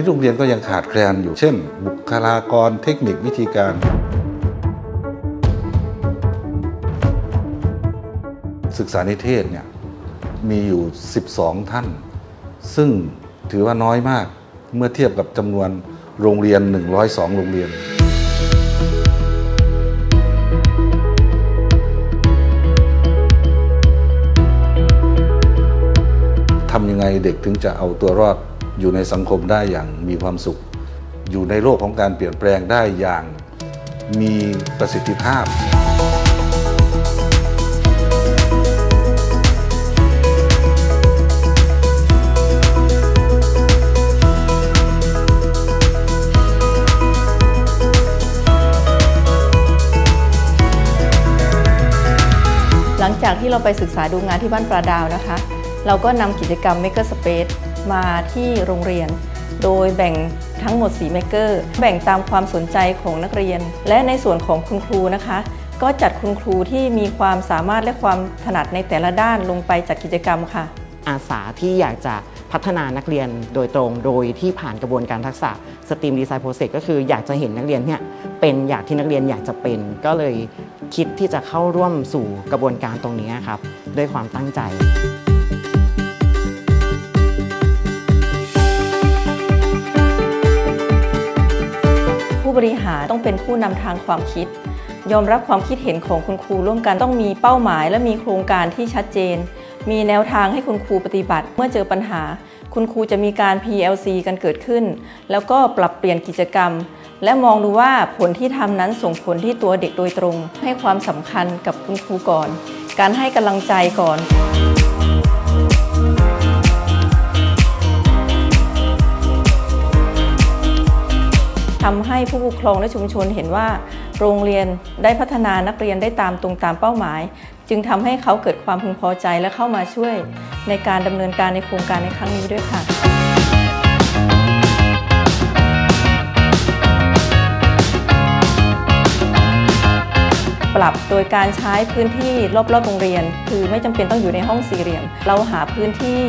ที่โรงเรียนก็ยังขาดแคลนอยู่ เช่น บุคลากรเทคนิควิธีการ ศึกษานิเทศเนี่ยมีอยู่ 12 ท่าน ซึ่งถือว่าน้อยมากเมื่อเทียบกับจำนวนโรงเรียน 102 โรงเรียน ทำยังไงเด็กถึงจะเอาตัวรอด อยู่ในสังคมได้อย่างมีความสุข อยู่ในโลกของการเปลี่ยนแปลงได้อย่างมีประสิทธิภาพ หลังจากที่เราไปศึกษาดูงานที่บ้านปลาดาวนะคะ เราก็นำกิจกรรม Maker Space มาที่โรงเรียน โดยแบ่งทั้งหมด4 Maker แบ่งตามความสนใจของนักเรียน และในส่วนของคุณครูนะคะ ก็จัดคุณครูที่มีความสามารถและความถนัดในแต่ละด้านลงไปจัดกิจกรรมค่ะ อาสาที่อยากจะพัฒนานักเรียนโดยตรงโดยที่ผ่านกระบวนการทักษะ STEAM Design Process ก็คืออยากจะเห็นนักเรียนเนี่ยเป็นอยางที่นักเรียนอยากจะเป็น ก็เลยคิดที่จะเข้าร่วมสู่กระบวนการตรงนี้ครับ ด้วยความตั้งใจ บริหารต้องเป็นผู้นำทางความคิด ยอมรับความคิดเห็นของคุณครูร่วมกันต้องมีเป้าหมาย และมีโครงการที่ชัดเจน มีแนวทางให้คุณครูปฏิบัติ เมื่อเจอปัญหา คุณครูจะมีการ PLC กันเกิดขึ้น แล้วก็ปรับเปลี่ยนกิจกรรม และมองดูว่าผลที่ทำนั้นส่งผลที่ตัวเด็กโดยตรง ให้ความสำคัญกับคุณครูก่อน การให้กำลังใจก่อน ทำให้ผู้ปกครองและชุมชนเห็นว่า โรงเรียนได้พัฒนานักเรียนได้ตามตรงตามเป้าหมาย จึงทำให้เขาเกิดความพึงพอใจและเข้ามาช่วยในการดำเนินการในโครงการในครั้งนี้ด้วยค่ะปรับโดยการใช้พื้นที่รอบๆโรงเรียน คือไม่จำเป็นต้องอยู่ในห้องสี่เหลี่ยม เราหาพื้นที่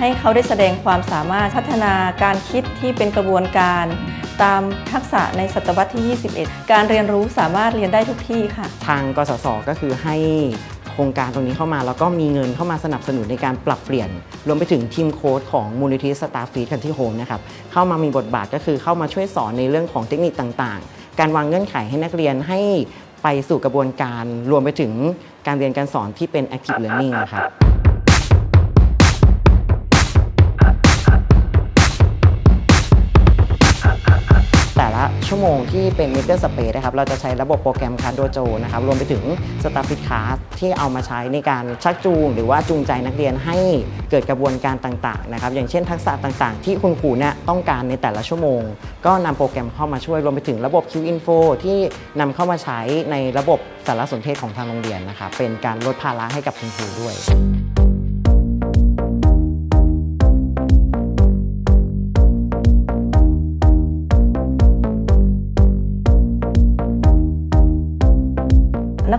ให้เขาได้แสดงความสามารถพัฒนาการคิดที่เป็นกระบวนการ ตามทักษะในศตวรรษที่ 21 การเรียนรู้สามารถเรียนได้ทุกที่ค่ะ ทางกสศก็คือให้โครงการตรงนี้เข้ามา แล้วก็มีเงินเข้ามาสนับสนุนในการปรับเปลี่ยน รวมไปถึงทีมโค้ดของมูลนิธิสตาร์ฟีดกันที่โฮมนะครับเข้ามามีบทบาทก็คือเข้ามาช่วยสอนในเรื่องของเทคนิคต่างๆ การวางเงื่อนไขให้นักเรียนให้ไปสู่กระบวนการ รวมไปถึงการเรียนการสอนที่เป็น active learning นะครับ ชั่วโมงที่เป็น Maker Space นะครับ เราจะใช้ระบบโปรแกรม c a r d o j o นะครับ รวมไปถึง s t a f f i t Class ที่เอามาใช้ในการชักจูง หรือว่าจูงใจนักเรียนให้เกิดกระบวนการต่างๆนะครับ อย่างเช่นทักษะต่างๆ ที่คุณครูเนี่ยต้องการในแต่ละชั่วโมง ก็นำโปรแกรมเข้ามาช่วย รวมไปถึงระบบ Q Info ที่นำเข้ามาใช้ในระบบสารสนเทศของทางโรงเรียนนะครับ เป็นการลดภาระให้กับคุณครูด้วย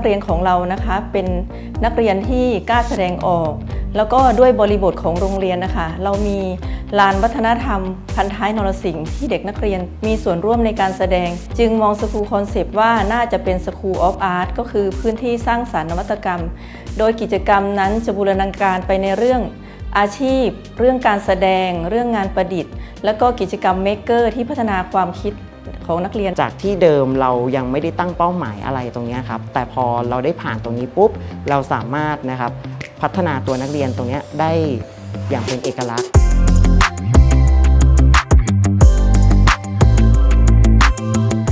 เรียนของเรานะคะ เป็นนักเรียนที่กล้าแสดงออก แล้วก็ด้วยบริบทของโรงเรียนนะคะ เรามีลานวัฒนธรรม พันท้ายนรสิงห์ที่เด็กนักเรียนมีส่วนร่วมในการแสดง จึงมองสคูลคอนเซปต์ว่าน่าจะเป็นสคูลออฟอาร์ตก็คือพื้นที่สร้างสารรค์นวัตกรรม โดยกิจกรรมนั้นจะบูรณาการไปในเรื่องอาชีพ เรื่องการแสดง เรื่องงานประดิษฐ์ แล้วก็กิจกรรมเมกเกอร์ที่พัฒนาความคิด ของนักเรียนจากที่เดิมเรายังไม่ได้ตั้งเป้าหมายอะไรตรงนี้ครับแต่พอเราได้ผ่านตรงนี้ปุ๊บเราสามารถนะครับพัฒนาตัวนักเรียนตรงนี้ได้อย่างเป็นเอกลักษณ์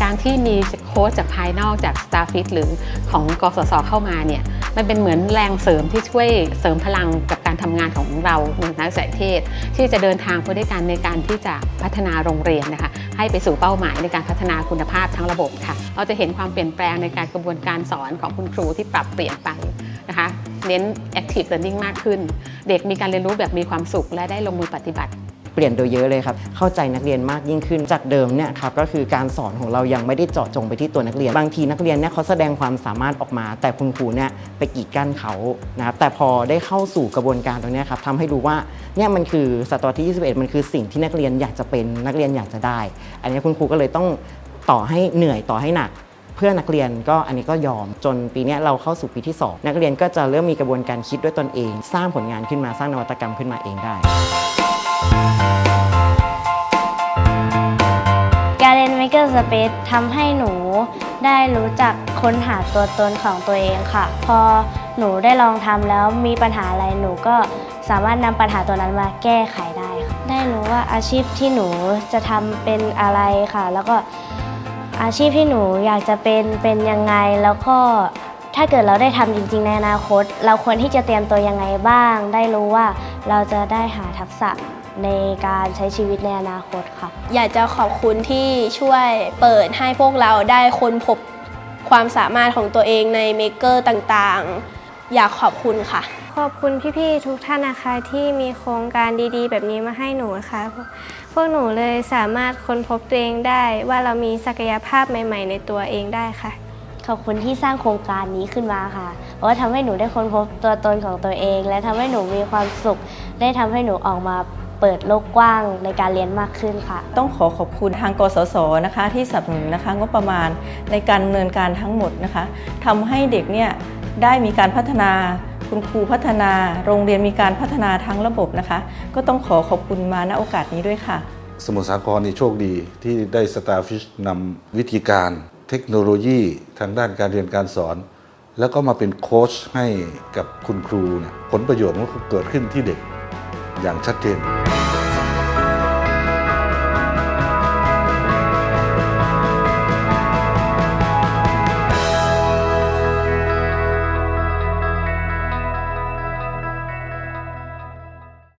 การที่มีโค้ชจากภายนอกจาก Starfit หรือของกสศเข้ามาเนี่ย มันเป็นเหมือนแรงเสริมที่ช่วยเสริมพลังกับ การทำงานของเราในนักศึกษาเทศ ที่จะเดินทางไปด้วยกันในการที่จะพัฒนาโรงเรียนนะคะ ให้ไปสู่เป้าหมายในการพัฒนาคุณภาพทั้งระบบค่ะ เราจะเห็นความเปลี่ยนแปลงในการกระบวนการสอนของคุณครูที่ปรับเปลี่ยนไปนะคะ เน้น active learning มากขึ้น เด็กมีการเรียนรู้แบบมีความสุขและได้ลงมือปฏิบัติ เปลี่ยนโดยเยอะเลยครับ เข้าใจนักเรียนมากยิ่งขึ้นจากเดิมเนี่ยครับก็คือการสอนของเรายังไม่ได้เจาะจงไปที่ตัวนักเรียน บางทีนักเรียนเนี่ยเขาแสดงความสามารถออกมา แต่คุณครูเนี่ยไปกีดกั้นเขานะครับแต่พอได้เข้าสู่กระบวนการตรงนี้ครับทำให้รู้ว่าเนี่ยมันคือศตวรรษที่ 21 มันคือสิ่งที่นักเรียนอยากจะเป็นนักเรียนอยากจะได้ อันนี้คุณครูก็เลยต้องต่อให้เหนื่อยต่อให้หนักเพื่อนักเรียนก็อันนี้ก็ยอมจนปีนี้เราเข้าสู่ปีที่ 2 นักเรียนก็จะเริ่มมีกระบวนการคิดด้วยตนเอง สร้างผลงานขึ้นมาสร้างนวัตกรรมขึ้นมาเองได้ การเรียน Maker Space ทำให้หนูได้รู้จักค้นหาตัวตนของตัวเองค่ะ พอหนูได้ลองทำแล้วมีปัญหาอะไรหนูก็สามารถนำปัญหาตัวนั้นมาแก้ไขได้ค่ะ ได้รู้ว่าอาชีพที่หนูจะทำเป็นอะไรค่ะ แล้วก็อาชีพที่หนูอยากจะเป็นเป็นยังไงแล้วก็ถ้าเกิดเราได้ทำจริง ๆ ในอนาคต เราควรที่จะเตรียมตัวยังไงบ้าง ได้รู้ว่าเราจะได้หาทักษะ ในการใช้ชีวิตในอนาคตค่ะ อยากจะขอบคุณที่ช่วยเปิดให้พวกเราได้ค้นพบความสามารถของตัวเองในเมกเกอร์ต่างๆ อยากขอบคุณค่ะ ขอบคุณพี่ๆทุกท่านนะคะที่มีโครงการดีๆ แบบนี้มาให้หนูค่ะพวกหนูเลยสามารถค้นพบตัวเองได้ว่าเรามีศักยภาพใหม่ ๆ ในตัวเองได้ค่ะ ขอบคุณที่สร้างโครงการนี้ขึ้นมาค่ะ เพราะว่าทำให้หนูได้ค้นพบตัวตนของตัวเอง และทำให้หนูมีความสุข ได้ทำให้หนูออกมาเปิดโลกกว้างในการเรียนมากขึ้นค่ะ ต้องขอขอบคุณทางกสศนะคะที่สนับสนุนนะคะงบประมาณในการดำเนินการทั้งหมดนะคะทำให้เด็กเนี่ยได้มีการพัฒนาคุณครูพัฒนา โรงเรียนมีการพัฒนาทั้งระบบนะคะ ก็ต้องขอขอบคุณมาณโอกาสนี้ด้วยค่ะ สมุทรสาครนี่โชคดีที่ได้ Starfish นำวิธีการเทคโนโลยีทางด้านการเรียนการสอน แล้วก็มาเป็นโค้ชให้กับคุณครูเนี่ยผลประโยชน์มันก็เกิดขึ้นที่เด็กอย่างชัดเจน